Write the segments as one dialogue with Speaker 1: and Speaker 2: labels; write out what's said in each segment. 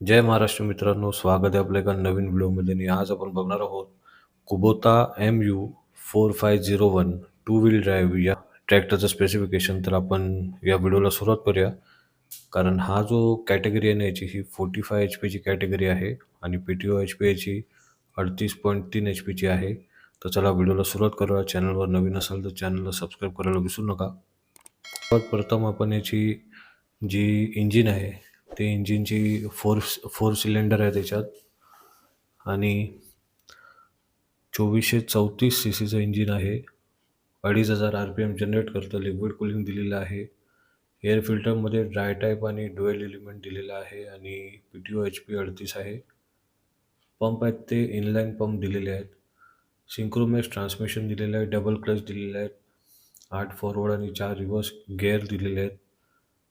Speaker 1: जय महाराष्ट्र मित्रांनो स्वागत आहे आपल्या एका नवीन व्हिडिओमध्ये. आणि आज आपण बघणार आहोत Kubota M U four five zero one two wheel drive या ट्रॅक्टरचं स्पेसिफिकेशन तर आपण या व्हिडिओला सुरुवात करूया. कारण हा जो कॅटेगरी आहे ना याची ही फोर्टी फाय एच पीची कॅटेगरी आहे आणि P T O H P याची अडतीस पॉईंट तीन एच पीची आहे. तर चला व्हिडिओला सुरुवात करूया. चॅनलवर नवीन असाल तर चॅनलला सबस्क्राईब करायला विसरू नका. सर्वात प्रथम आपण याची जी इंजिन आहे ते इंजिनची फोर फोर सिलेंडर आहे त्याच्यात. आणि चोवीसशे चौतीस सी सीचं इंजिन आहे. अडीच हजार आर पी एम जनरेट करतं लिक्विड कुलिंग दिलेलं आहे. एअर फिल्टरमध्ये ड्राय टाईप आणि डुएल एलिमेंट दिलेलं आहे आणि P T O H P अडतीस आहे. पंप आहेत ते इनलाईन पंप दिलेले आहेत. सिंक्रोमॅक्स ट्रान्समिशन दिलेलं आहे डबल क्लच दिलेलं आहे. आठ फॉरवर्ड आणि चार रिव्हर्स गेअर दिलेले आहेत.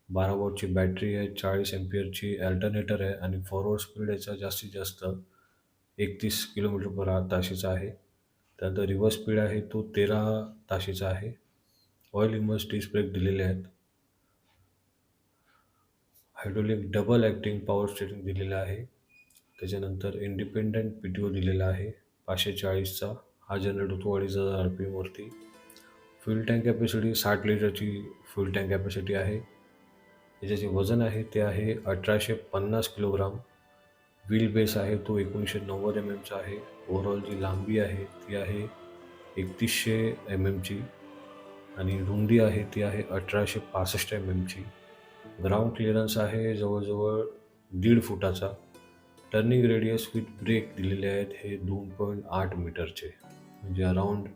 Speaker 1: बारा वॉटची बॅटरी आहे चाळीस एम्पियरची अल्टरनेटर आहे आणि फॉरवर्ड स्पीड याचा जास्तीत जास्त एकतीस किलोमीटर पर ताशीचा आहे. त्यानंतर रिव्हर्स स्पीड आहे तो तेरा ताशीचा आहे. ऑइल इमर्स डिस्क ब्रेक दिलेले आहेत. Hydraulic double acting power steering दिलेलं आहे. त्याच्यानंतर इंडिपेंडंट पी टी ओ दिलेला आहे पाचशे चाळीसचा. हा जनरेट होतो अडीच हजार आर पी एमवरती फ्युल टँक कॅपॅसिटी साठ लिटरची फ्युल टँक कॅपॅसिटी आहे. याचे जे वजन आहे ते आहे अठराशे पन्नास किलोग्राम. व्हील बेस आहे तो एकोणीसशे नव्वद एम एमचा आहे. ओव्हरऑल जी लांबी आहे ती आहे एकतीसशे एम एमची आणि रुंदी आहे ती आहे अठराशे पासष्ट एम एमची ग्राउंड क्लिअरन्स आहे जवळजवळ दीड फुटाचा. टर्निंग रेडियस विथ ब्रेक दिलेले आहेत हे दोन पॉईंट आठ मीटरचे. म्हणजे अराऊंड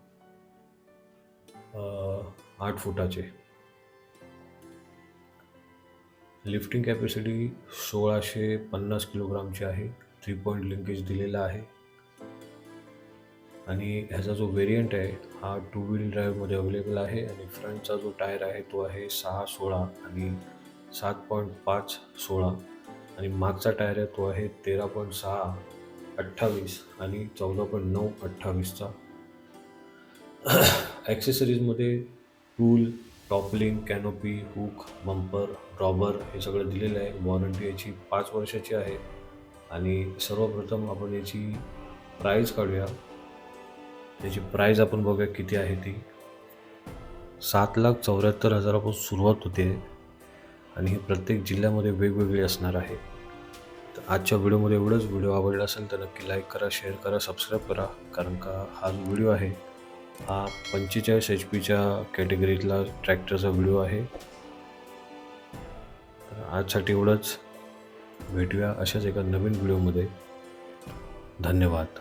Speaker 1: आठ फुटाचे. लिफ्टिंग कॅपॅसिटी सोळाशे पन्नास किलोग्रामची आहे. थ्री पॉईंट लिंकेज दिलेला आहे. आणि ह्याचा जो व्हेरियंट आहे हा टू व्हील ड्राईव्हमध्ये अवेलेबल आहे आणि फ्रंटचा जो टायर आहे तो आहे सहा सोळा आणि सात पॉईंट पाच सोळा. आणि मागचा टायर आहे तो आहे तेरा पॉईंट सहा अठ्ठावीस आणि चौदा पॉईंट नऊ अठ्ठावीसचा. ॲक्सेसरीजमध्ये tool toplink canopy hook bumper drawbar हे सगळं दिलेलं आहे. वॉरंटी याची पाच वर्षाची आहे. आणि सर्वप्रथम आपण याची प्राईज काढूया. त्याची प्राईज आपण बघूया किती आहे ती. सात लाख चौऱ्याहत्तर हजारापासून सुरुवात होते. आणि ही प्रत्येक जिल्ह्यामध्ये वेगवेगळी असणार आहे. तर आजच्या व्हिडिओमध्ये एवढंच. व्हिडिओ आवडला असेल तर नक्की लाईक करा शेअर करा सबस्क्राईब करा. कारण का हा जो व्हिडिओ आहे हा पंचेचाळीस एच पीच्या कॅटेगरीतला ट्रॅक्टरचा व्हिडिओ आहे. तर आजसाठी एवढंच. भेटूया अशाच एका नवीन व्हिडिओमध्ये धन्यवाद.